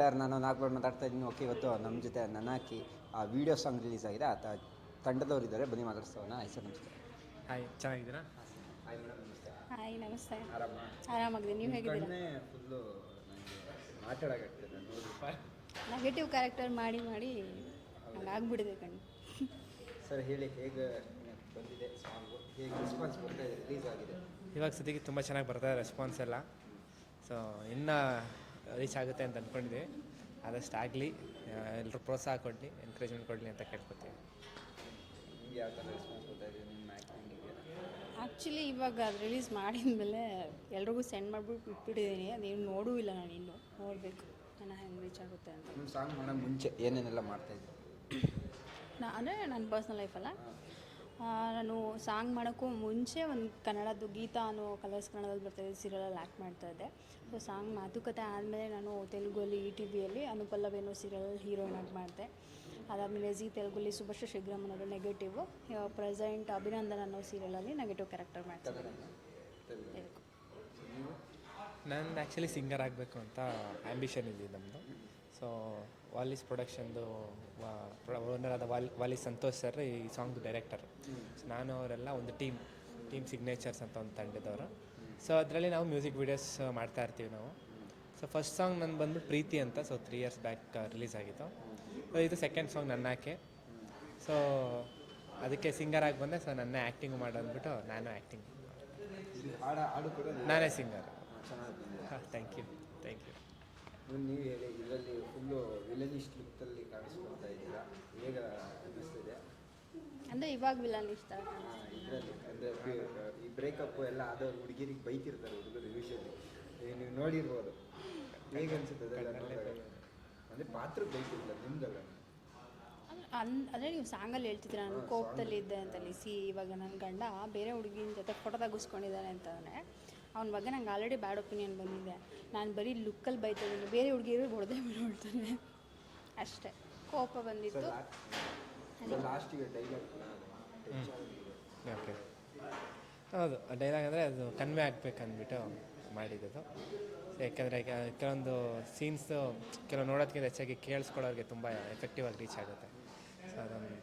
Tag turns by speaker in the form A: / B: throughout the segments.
A: Sir ನಾನು ನಾಲ್ಕು ಮಾತಾಡ್ತಾ ಇದ್ದೀನಿ. ಓಕೆ ಇವತ್ತು ನಮ್ಮ ಜೊತೆ ನನ್ನ ಹಾಕಿ ಆ ವಿಡಿಯೋ ಸಾಂಗ್ ರಿಲೀಸ್ ಆಗಿದೆ. ಆತ ತಂಡದವ್ರು ಇದ್ದಾರೆ. ಬನ್ನಿ ಮಾತಾಡ್ಸೋಣ. ಹೆಸರು ನಮಸ್ತೆ.
B: ಹಾಯ್ ಚೆನ್ನಾಗಿದ್ದೀರಾ?
A: ಹಾಯ್ ಮೇಡಮ್ ನಮಸ್ತೆ.
C: ಹಾಯ್ ನಮಸ್ತೆ.
A: ಆರಾಮ?
C: ಆರಾಮಾಗಿದೆ. ನೀವು ಹೇಗಿದ್ದೀರಾ?
A: ಕಣ್ಣೇ ಫುಲ್ಲು ನನಗೆ ಮಾತಾಡೋಕ್ಕಾಗ್ತದೆ ನೋಡಿದ್ರೆ
C: ನೆಗೆಟಿವ್ ಕ್ಯಾರೆಕ್ಟರ್ ಮಾಡಿ ಮಾಡಿ ಆಗ್ಬಿಡಿದೆ ಕಣ್ಣು.
A: ಸರ್ ಹೇಳಿ ಹೇಗೆ ಬಂದಿದೆ ಸಾಂಗು ಹೇಗೆ ರೆಸ್ಪಾನ್ಸ್ ಬರ್ತಾ ಇದೆ ರಿಲೀಸ್ ಆಗಿದೆ.
B: ಇವಾಗ ಸದ್ಯಕ್ಕೆ ತುಂಬ ಚೆನ್ನಾಗಿ ಬರ್ತಾ ಇದೆ ರೆಸ್ಪಾನ್ಸ್ ಎಲ್ಲ. ಸೊ ಇನ್ನೂ ರೀಚ್ ಆಗುತ್ತೆ ಅಂತ ಅಂದ್ಕೊಂಡಿದ್ದೀವಿ ಆದಷ್ಟು ಆಗಲಿ ಎಲ್ಲರೂ ಪ್ರೋತ್ಸಾಹ ಕೊಡಲಿ ಎನ್ಕರೇಜ್ಮೆಂಟ್ ಕೊಡಲಿ ಅಂತ ಕೇಳ್ಕೊತೀವಿ.
A: ನಿಮ್ಗೆ ಯಾವ ಥರ ರೆಸ್ಪಾನ್ಸ್ ಬರ್ತಾ ಇದೆ ನಿಮ್ಮ ಆ್ಯಕ್ಟಿಂಗಿಗೆ
C: ಆ್ಯಕ್ಚುಲಿ ಇವಾಗ ಅದು ರಿಲೀಸ್ ಮಾಡಿದ್ಮೇಲೆ ಎಲ್ರಿಗೂ ಸೆಂಡ್ ಮಾಡಿಬಿಟ್ಟು ಬಿಟ್ಬಿಟ್ಟಿದ್ದೀನಿ ಅದೇನು ನೋಡೂ ಇಲ್ಲ ನಾನು ಇನ್ನು. ನೋಡಬೇಕು ನನ್ನ ಹೆಂಗೆ ರೀಚ್ ಆಗುತ್ತೆ ಅಂತ.
A: ನಿಮ್ಮ ಸಾಂಗ್ ಮಾಡೋ ಮುಂಚೆ ಏನೇನೆಲ್ಲ ಮಾಡ್ತಾ
C: ನಾ ಅಂದರೆ ನನ್ನ ಪರ್ಸ್ನಲ್ ಲೈಫಲ್ಲ ನಾನು ಸಾಂಗ್ ಮಾಡೋಕ್ಕೂ ಮುಂಚೆ ಒಂದು ಕನ್ನಡದ್ದು ಗೀತಾ ಅನ್ನೋ ಕಲರ್ಸ್ ಕನ್ನಡದಲ್ಲಿ ಬರ್ತಾಯಿದ್ದೆ ಸೀರಿಯಲಲ್ಲಿ ಆ್ಯಕ್ಟ್ ಮಾಡ್ತಾಯಿದ್ದೆ ಸೊ ಸಾಂಗ್ ಮಾತುಕತೆ ಆದಮೇಲೆ ನಾನು ತೆಲುಗಲ್ಲಿ ಇ ಟಿ ವಿಯಲ್ಲಿ ಅನುಪಲ್ಲವ್ ಅನ್ನೋ ಸೀರಿಯಲಲ್ಲಿ ಹೀರೋಯಿನ್ ಆಗಿ ಮಾಡಿದೆ. ಅದಾದಮೇಲೆ ಜಿ ತೆಲುಗಲ್ಲಿ ಸುಭಾಷ ಶಿಗ್ರಾಮ್ ಅನ್ನೋದು ನೆಗೆಟಿವ್ ಪ್ರೆಸೆಂಟ್ ಅಭಿನಂದನ್ ಅನ್ನೋ ಸೀರಿಯಲಲ್ಲಿ ನೆಗೆಟಿವ್ ಕ್ಯಾರೆಕ್ಟರ್ ಮಾಡ್ತಿದ್ದೆ
B: ನಾನು ಆ್ಯಕ್ಚುಲಿ ಸಿಂಗರ್ ಆಗಬೇಕು ಅಂತ ಆ್ಯಂಬಿಷನ್ ಇದೆ ನಮ್ಮದು ಸೊ ವಾಲಿಸ್ ಪ್ರೊಡಕ್ಷನ್ದು ಓನರ್ ಆದ ವಾಲ್ ವಾಲಿಸ್ ಸಂತೋಷ್ ಸರ್ ಈ ಸಾಂಗ್ ಡೈರೆಕ್ಟರ್ ಸೊ ನಾನು ಅವರೆಲ್ಲ ಒಂದು ಟೀಮ್ ಟೀಮ್ ಸಿಗ್ನೇಚರ್ಸ್ ಅಂತ ಒಂದು ತಂಡದವರು. ಸೊ ಅದರಲ್ಲಿ ನಾವು ಮ್ಯೂಸಿಕ್ ವೀಡಿಯೋಸ್ ಮಾಡ್ತಾ ಇರ್ತೀವಿ ನಾವು. ಸೊ ಫಸ್ಟ್ ಸಾಂಗ್ ನನ್ನ ಬಂದ್ಬಿಟ್ಟು ಪ್ರೀತಿ ಅಂತ so three years back release ಆಗಿತ್ತು. ಸೊ ಇದು ಸೆಕೆಂಡ್ ಸಾಂಗ್ ನನ್ನ ಆಕೆ ಸೊ ಅದಕ್ಕೆ ಸಿಂಗರ್ ಆಗಿ ಬಂದೆ ಸೊ ನನ್ನ ಆ್ಯಕ್ಟಿಂಗ್ ಮಾಡು ಅಂದ್ಬಿಟ್ಟು ನಾನು ಆ್ಯಕ್ಟಿಂಗ್ ನಾನೇ ಸಿಂಗರ್
A: ಹಾಂ
B: ಥ್ಯಾಂಕ್ ಯು ಥ್ಯಾಂಕ್ ಯು
A: ನೀವು ಹೇಳಿ ಇದರಲ್ಲಿ ಫುಲ್ಲು ವಿಲನಿಸ್ಟ್ ಲುಕ್ತಲ್ಲಿ ಕಾಣಿಸ್ಕೊಳ್ತಾ ಇದ್ದೀರಾ? ಹೇಗ ಅನ್ನಿಸ್ತಿದೆ
C: ಅಂದರೆ ಇವಾಗ ವಿಲನ್ ಇಷ್ಟ
A: ಇದರಲ್ಲಿ ಅಂದರೆ ಈ ಬ್ರೇಕಪ್ ಎಲ್ಲ ಆದವ್ರು ಹುಡುಗಿರಿಗೆ ಬೈತಿರ್ತಾರೆ ಹುಡುಗರು ಯೂಶಲಿ ನೀವು ನೋಡಿರ್ಬೋದು. ಹೇಗೆ ಅನ್ಸುತ್ತೆ ಅದೆಲ್ಲ ನೋಡಿದಾಗ? ಅಂದ್ರೆ ಪಾತ್ರ ಬೈತಿಲ್ಲ ನಿಮ್ದಲ್ಲ.
C: ಅನ್ ಅಂದರೆ ನೀವು ಸಾಂಗಲ್ಲಿ ಹೇಳ್ತಿದ್ರ ನಾನು ಕೋಪದಲ್ಲಿ ಇದ್ದೆ ಅಂತಲ್ಲಿ ಸಿ ಇವಾಗ ನನ್ನ ಗಂಡ ಬೇರೆ ಹುಡುಗಿನ ಜೊತೆ ಫೋಟೋ ತೆಗಿಸ್ಕೊಂಡಿದ್ದಾನೆ ಅಂತಂದರೆ ಅವ್ನ ಬಗ್ಗೆ ನಂಗೆ ಆಲ್ರೆಡಿ ಬ್ಯಾಡ್ ಒಪಿನಿಯನ್ ಬಂದಿದೆ. ನಾನು ಬರೀ ಲುಕ್ಕಲ್ಲಿ ಬೈತಿದ್ದೀನಿ ಬೇರೆ ಹುಡುಗಿರು ಹೊಡೆದೇ ಬಿಡ್ತಾನೆ ಅಷ್ಟೇ. ಕೋಪ ಬಂದಿತ್ತು.
B: ಓಕೆ ಹೌದು ಡೈಲಾಗ್ ಅಂದರೆ ಅದು ಕನ್ವೆ ಆಗ್ಬೇಕು ಅಂದ್ಬಿಟ್ಟು ಮಾಡಿದ್ದು ಯಾಕೆಂದರೆ ಕೆಲವೊಂದು ಸೀನ್ಸು ಕೆಲವು ನೋಡೋದಕ್ಕಿಂತ ಹೆಚ್ಚಾಗಿ ಕೇಳಿಸ್ಕೊಳ್ಳೋರಿಗೆ ತುಂಬ ಎಫೆಕ್ಟಿವ್ ಆಗಿ ರೀಚ್ ಆಗುತ್ತೆ. ಸೊ ಅದೊಂದು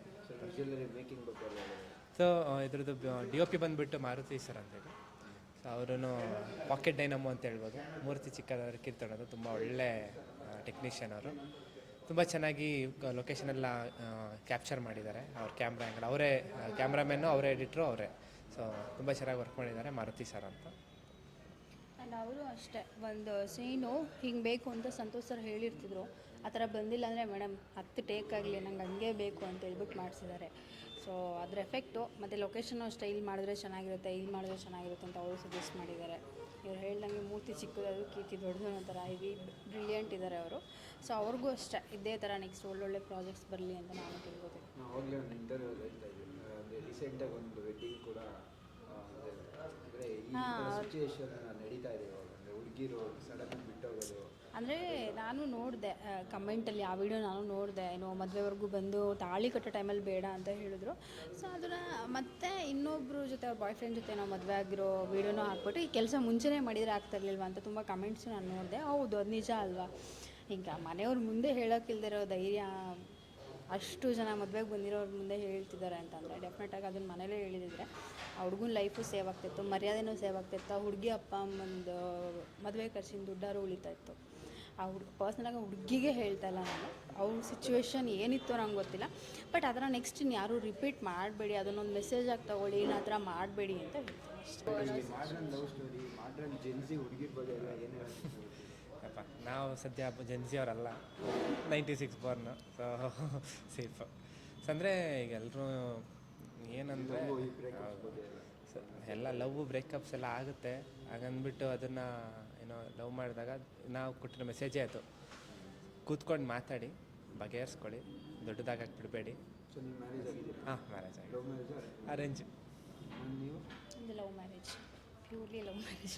B: ಸೊ ಇದ್ರದ್ದು ಡಿ ಒ ಪಿ ಬಂದುಬಿಟ್ಟು ಮಾರುತಿ ಸರ್ ಅಂತೇಳಿ ಅವರು ಪಾಕೆಟ್ ಡೈನಮೋ ಅಂತ ಹೇಳ್ಬೋದು. ಮೂರ್ತಿ ಚಿಕ್ಕದವರು ಕೀರ್ತನದು. ತುಂಬ ಒಳ್ಳೆ ಟೆಕ್ನಿಷಿಯನ್ ಅವರು. ತುಂಬ ಚೆನ್ನಾಗಿ ಲೊಕೇಶನ್ ಎಲ್ಲ ಕ್ಯಾಪ್ಚರ್ ಮಾಡಿದ್ದಾರೆ. ಅವ್ರ ಕ್ಯಾಮ್ರಾ ಆ್ಯಂಗಲ್ ಅವರೇ ಕ್ಯಾಮ್ರಾಮ್ಯಾನು ಅವರೇ ಎಡಿಟ್ರು ಅವರೇ. ಸೊ ತುಂಬ ಚೆನ್ನಾಗಿ ವರ್ಕ್ ಮಾಡಿದ್ದಾರೆ ಮಾರುತಿ ಸರ್ ಅಂತ.
C: ಆ್ಯಂಡ್ ಅವರು ಅಷ್ಟೇ. ಒಂದು ಸೀನು ಹಿಂಗೆ ಬೇಕು ಅಂತ ಸಂತೋಷ್ ಸರ್ ಹೇಳಿರ್ತಿದ್ರು. ಆ ಥರ ಬಂದಿಲ್ಲ ಅಂದರೆ, ಮೇಡಮ್, ಹತ್ತು ಟೇಕ್ ಆಗಲಿ, ನಂಗೆ ಹಂಗೆ ಬೇಕು ಅಂತ ಹೇಳ್ಬಿಟ್ಟು ಮಾಡಿಸಿದ್ದಾರೆ. ಸೊ ಅದ್ರ ಎಫೆಕ್ಟು ಮತ್ತು ಲೊಕೇಶನ್ನು ಅಷ್ಟೇ ಇಲ್ಲಿ ಮಾಡಿದ್ರೆ ಚೆನ್ನಾಗಿರುತ್ತೆ ಇಲ್ಲಿ ಮಾಡಿದ್ರೆ ಚೆನ್ನಾಗಿರುತ್ತೆ ಅಂತ ಅವರು ಸಜೆಸ್ಟ್ ಮಾಡಿದ್ದಾರೆ. ಇವ್ರು ಹೇಳ್ದಂಗೆ ಮೂರ್ತಿ ಚಿಕ್ಕದಾದ್ರು ಕೀರ್ತಿ ದೊಡ್ಡದು ಅನ್ನೋ ಥರ ಇವಿ ಬ್ರಿಲಿಯಂಟ್ ಇದ್ದಾರೆ ಅವರು. ಸೊ ಅವ್ರಿಗೂ ಅಷ್ಟೇ ಇದೇ ಥರ ನೆಕ್ಸ್ಟ್ ಒಳ್ಳೊಳ್ಳೆ ಪ್ರಾಜೆಕ್ಟ್ಸ್ ಬರಲಿ ಅಂತ ನಾನು ಕೇಳ್ಕೋತೀನಿ
A: ನಾವು ಒಂದು ಇಂಟರ್ವ್ಯೂ ಹೇಳ್ತಾ ಇದ್ವಿ ಅಂದರೆ ರೀಸೆಂಟಾಗಿ ಒಂದು ವೆಡ್ಡಿಂಗ್ ಕೂಡ ಅಂದರೆ ಈ
C: ಹಾ.
A: ಸಿಚುವೇಶನ್ ನಡೀತಾ ಇದೆ ಇವಾಗ. ಅಂದರೆ ಹುಡುಗಿರು ಸಡನ್ನಾಗಿ ಬಿಟ್ಟೋಗೋದು.
C: ಅಂದರೆ ನಾನು ನೋಡಿದೆ ಕಮೆಂಟಲ್ಲಿ ಆ ವಿಡಿಯೋ ನಾನು ನೋಡಿದೆ, ಏನೋ ಮದುವೆವರೆಗೂ ಬಂದು ತಾಳಿ ಕಟ್ಟೋ ಟೈಮಲ್ಲಿ ಬೇಡ ಅಂತ ಹೇಳಿದ್ರು. ಸೊ ಅದನ್ನು ಮತ್ತೆ ಇನ್ನೊಬ್ಬರು ಜೊತೆ, ಅವ್ರ ಬಾಯ್ ಫ್ರೆಂಡ್ ಜೊತೆ ನಾವು ಮದುವೆ ಆಗಿರೋ ವಿಡಿಯೋನೂ ಹಾಕ್ಬಿಟ್ಟು ಈ ಕೆಲಸ ಮುಂಚೆನೇ ಮಾಡಿದರೆ ಆಗ್ತಾ ಇರಲಿಲ್ವಾ ಅಂತ ತುಂಬ ಕಮೆಂಟ್ಸು ನಾನು ನೋಡಿದೆ. ಹೌದು, ಅದು ನಿಜ ಅಲ್ವಾ? ಈಗ ಮನೆಯವ್ರ ಮುಂದೆ ಹೇಳೋಕ್ಕಿಲ್ದಿರೋ ಧೈರ್ಯ ಅಷ್ಟು ಜನ ಮದುವೆಗೆ ಬಂದಿರೋರ ಮುಂದೆ ಹೇಳ್ತಿದ್ದಾರೆ ಅಂತಂದರೆ ಡೆಫಿನೆಟಾಗಿ ಅದನ್ನ ಮನೇಲೇ ಹೇಳಿದಿದ್ರೆ ಆ ಹುಡುಗನ ಲೈಫು ಸೇವ್ ಆಗ್ತಿತ್ತು ಮರ್ಯಾದೆನೂ ಸೇವ್ ಆಗ್ತಿತ್ತು. ಆ ಹುಡುಗಿ ಅಪ್ಪ ಅಮ್ಮಂದು ಮದುವೆ ಖರ್ಚಿನ ದುಡ್ಡಾರು ಉಳಿತಾ ಇತ್ತು. ಆ ಹುಡುಗ ಪರ್ಸ್ನಲಾಗಿ ಹುಡುಗಿಗೆ ಹೇಳ್ತಾ ಇಲ್ಲ ನಾನು. ಅವ್ರ ಸಿಚುವೇಶನ್ ಏನಿತ್ತು ನಂಗೆ ಗೊತ್ತಿಲ್ಲ. ಬಟ್ ಅದರ ನೆಕ್ಸ್ಟ್ ಇನ್ನು ಯಾರೂ ರಿಪೀಟ್ ಮಾಡಬೇಡಿ ಅದನ್ನೊಂದು ಮೆಸೇಜ್ ಆಗಿ ತಗೊಳ್ಳಿ ಆ ಥರ ಮಾಡಬೇಡಿ ಅಂತ ಹೇಳ್ತೀನಿ. ಅಷ್ಟೇ.
A: ಏನು
B: ನಾವು ಸದ್ಯ ಜೆನ್ಸಿ ಅವರಲ್ಲ. Ninety six born so safe ಅಂದರೆ ಈಗ ಎಲ್ಲರೂ ಏನಂದರೆ
A: ಎಲ್ಲ.
B: ಎಲ್ಲ ಲವ್ ಬ್ರೇಕಪ್ಸ್ ಎಲ್ಲ ಆಗುತ್ತೆ. ಹಾಗಂದ್ಬಿಟ್ಟು ಅದನ್ನು ಏನೋ ಲವ್ ಮಾಡಿದಾಗ ನಾವು ಕೊಟ್ಟಿರೋ ಮೆಸೇಜೇ ಆಯಿತು ಕೂತ್ಕೊಂಡು ಮಾತಾಡಿ ಬಗೆಹರಿಸ್ಕೊಳ್ಳಿ ದೊಡ್ಡದಾಗಕ್ಕೆ ಬಿಡಬೇಡಿ ಹಾಂ ಮ್ಯಾರೇಜ್ ಆಗಿ
A: ಲವ್ ಮ್ಯಾರೇಜ್
B: ಅರೇಂಜ್
C: ಇದು love marriage purely love marriage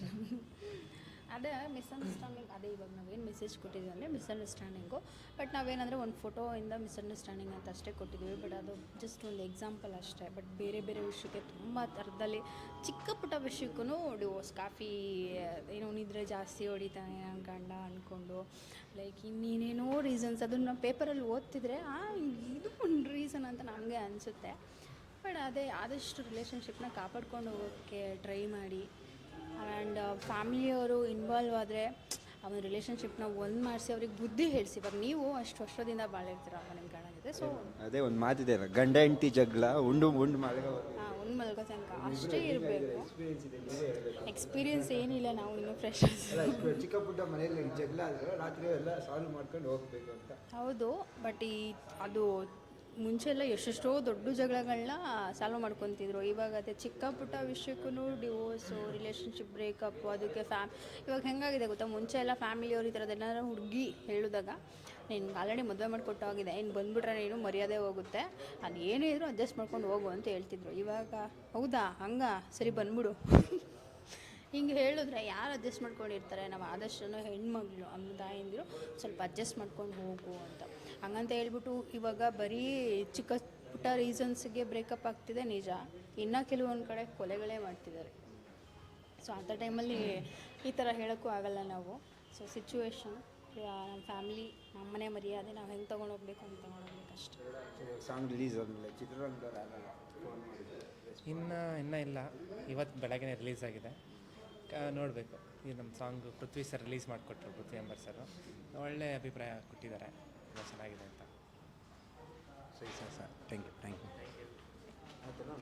C: ಅದೇ ಮಿಸ್ಅಂಡರ್ಸ್ಟ್ಯಾಂಡಿಂಗ್ ಅದೇ ಇವಾಗ ನಾವೇನು ಮೆಸೇಜ್ ಕೊಟ್ಟಿದ್ದೀವಿ ಅಂದರೆ ಮಿಸ್ಅಂಡರ್ಸ್ಟ್ಯಾಂಡಿಂಗು ಬಟ್ ನಾವೇನಂದರೆ ಒಂದು ಫೋಟೋಯಿಂದ ಮಿಸ್ಅಂಡರ್ಸ್ಟ್ಯಾಂಡಿಂಗ್ ಅಂತ ಅಷ್ಟೇ ಕೊಟ್ಟಿದ್ದೀವಿ. ಬಟ್ ಅದು ಜಸ್ಟ್ ಒಂದು ಎಕ್ಸಾಂಪಲ್ ಅಷ್ಟೇ. ಬಟ್ ಬೇರೆ ಬೇರೆ ವಿಷಯಕ್ಕೆ ತುಂಬ ಥರದಲ್ಲಿ ಚಿಕ್ಕ ಪುಟ್ಟ ವಿಷಯಕ್ಕೂ ಡಿವೋರ್ಸ್ ಕಾಫಿ ಏನೋ ನಿದ್ರೆ ಜಾಸ್ತಿ ಹೊಡಿತಾನೆ ಗಂಡ ಅಂದ್ಕೊಂಡು ಲೈಕ್ ಇನ್ನೇನೇನೋ ರೀಸನ್ಸ್ ಅದನ್ನು ಪೇಪರಲ್ಲಿ ಓದ್ತಿದ್ರೆ ಇದು ಒಂದು ರೀಸನ್ ಅಂತ ನನಗೆ ಅನಿಸುತ್ತೆ. ಬಟ್ ಅದೇ ಆದಷ್ಟು ರಿಲೇಷನ್ಶಿಪ್ನ ಕಾಪಾಡ್ಕೊಂಡು ಹೋಗೋಕ್ಕೆ ಟ್ರೈ ಮಾಡಿ. ಫ್ಯಾಮಿಲಿಯವರು ಇನ್ವಾಲ್ವ್ ಆದರೆ ಅವನ ರಿಲೇಷನ್ಶಿಪ್ನ ಒಂದು ಮಾಡಿಸಿ ಅವ್ರಿಗೆ ಬುದ್ಧಿ ಹೇಳಿಸಿ. ಇವಾಗ ನೀವು ಅಷ್ಟು ವರ್ಷದಿಂದ ಬಾಳಿರ್ತೀರ ಅಮ್ಮ ನಿಮ್ಮ ಗಂಡನ ಜೊತೆ. ಸೊ
A: ಅದೇ ಒಂದು ಮಾತಿದೆ ಅಲ್ಲ ಗಂಡ ಹೆಂಡತಿ ಜಗಳ ಉಂಡು ಉಂಡು ಮಲಗ
C: ಒಂದು ಮಲ್ಗೋ ತನಕ ಅಷ್ಟೇ ಇರಬೇಕು.
A: ಎಕ್ಸ್ಪೀರಿಯನ್ಸ್
C: ಏನಿಲ್ಲ ನಾವು ಇನ್ನೂ ಫ್ರೆಶ್
A: ಅಲ್ಲ ಇಷ್ಟು ಚಿಕ್ಕ ಪುಟ್ಟ ಮನೆಯಲ್ಲಿ ಜಗಳ ಆದ್ರೆ ರಾತ್ರಿ ಎಲ್ಲ ಸಾಲ್ವ್ ಮಾಡ್ಕೊಂಡು ಹೋಗ್ಬೇಕು ಅಂತ.
C: ಹೌದು ಬಟ್ ಈ ಅದು ಮುಂಚೆ ಎಲ್ಲ ಎಷ್ಟೆಷ್ಟೋ ದೊಡ್ಡ ಜಗಳಗಳನ್ನ ಸಾಲ್ವ್ ಮಾಡ್ಕೊತಿದ್ರು. ಇವಾಗ ಅದೇ ಚಿಕ್ಕ ಪುಟ್ಟ ವಿಷಯಕ್ಕೂ ಡಿವೋರ್ಸು ರಿಲೇಷನ್ಶಿಪ್ ಬ್ರೇಕಪ್ ಅದಕ್ಕೆ ಫ್ಯಾಮ್ ಇವಾಗ ಹೆಂಗಾಗಿದೆ ಗೊತ್ತಾ? ಮುಂಚೆ ಎಲ್ಲ ಫ್ಯಾಮಿಲಿಯವ್ರು ಈ ಥರದ್ದೆಲ್ಲ ಹುಡುಗಿ ಹೇಳಿದಾಗ ನಿನ್ಗೆ ಆಲ್ರೆಡಿ ಮದುವೆ ಮಾಡಿಕೊಟ್ಟಾಗಿದೆ ಇನ್ನು ಬಂದ್ಬಿಟ್ರೆ ನೀನು ಮರ್ಯಾದೆ ಹೋಗುತ್ತೆ. ಅದು ಏನೇ ಇದ್ರೂ ಅಡ್ಜಸ್ಟ್ ಮಾಡ್ಕೊಂಡು ಹೋಗು ಅಂತ ಹೇಳ್ತಿದ್ರು. ಇವಾಗ, ಹೌದಾ? ಹಂಗ? ಸರಿ ಬಂದ್ಬಿಡು. ಹಿಂಗೆ ಹೇಳಿದ್ರೆ ಯಾರು ಅಡ್ಜಸ್ಟ್ ಮಾಡ್ಕೊಂಡಿರ್ತಾರೆ? ನಾವು ಆದಷ್ಟು ಹೆಣ್ಮಗಳು ನಮ್ಮ ತಾಯಂದಿರು ಸ್ವಲ್ಪ ಅಡ್ಜಸ್ಟ್ ಮಾಡ್ಕೊಂಡು ಹೋಗು ಅಂತ. ಹಂಗಂತ ಹೇಳ್ಬಿಟ್ಟು ಇವಾಗ ಬರೀ ಚಿಕ್ಕ ಪುಟ್ಟ ರೀಸನ್ಸ್ಗೆ ಬ್ರೇಕಪ್ ಆಗ್ತಿದೆ ನಿಜ. ಇನ್ನೂ ಕೆಲವೊಂದು ಕಡೆ ಕೊಲೆಗಳೇ ಮಾಡ್ತಿದ್ದಾರೆ. ಸೊ ಅಂಥ ಟೈಮಲ್ಲಿ ಈ ಥರ ಹೇಳೋಕ್ಕೂ ಆಗಲ್ಲ ನಾವು. ಸೊ ಸಿಚುವೇಶನ್ ನಮ್ಮ ಫ್ಯಾಮಿಲಿ ನಮ್ಮ ಮನೆ ಮರ್ಯಾದೆ ನಾವು ಹೆಂಗೆ ತೊಗೊಂಡೋಗ್ಬೇಕು ಅಂತ ತೊಗೊಂಡೋಗ್ಬೇಕು ಅಷ್ಟೇ.
A: ಸಾಂಗ್ ರಿಲೀಸ್ ಆದಮೇಲೆ ಚಿತ್ರರಂಗದವ್ರು
B: ಇನ್ನು ಇನ್ನೂ ಇಲ್ಲ. ಇವತ್ತು ಬೆಳಗ್ಗೆ ರಿಲೀಸ್ ಆಗಿದೆ. ನೋಡಬೇಕು. ಈ ನಮ್ಮ ಸಾಂಗ್ ಪೃಥ್ವಿ ಸರ್ ರಿಲೀಸ್ ಮಾಡಿಕೊಟ್ರು ಪೃಥ್ವಿ ಅಂಬರ್ ಸರ್ ಒಳ್ಳೆಯ ಅಭಿಪ್ರಾಯ ಕೊಟ್ಟಿದ್ದಾರೆ. ತುಂಬ ಚೆನ್ನಾಗಿದೆ ಅಂತ.
D: ಸರಿ sir sir. Thank you thank you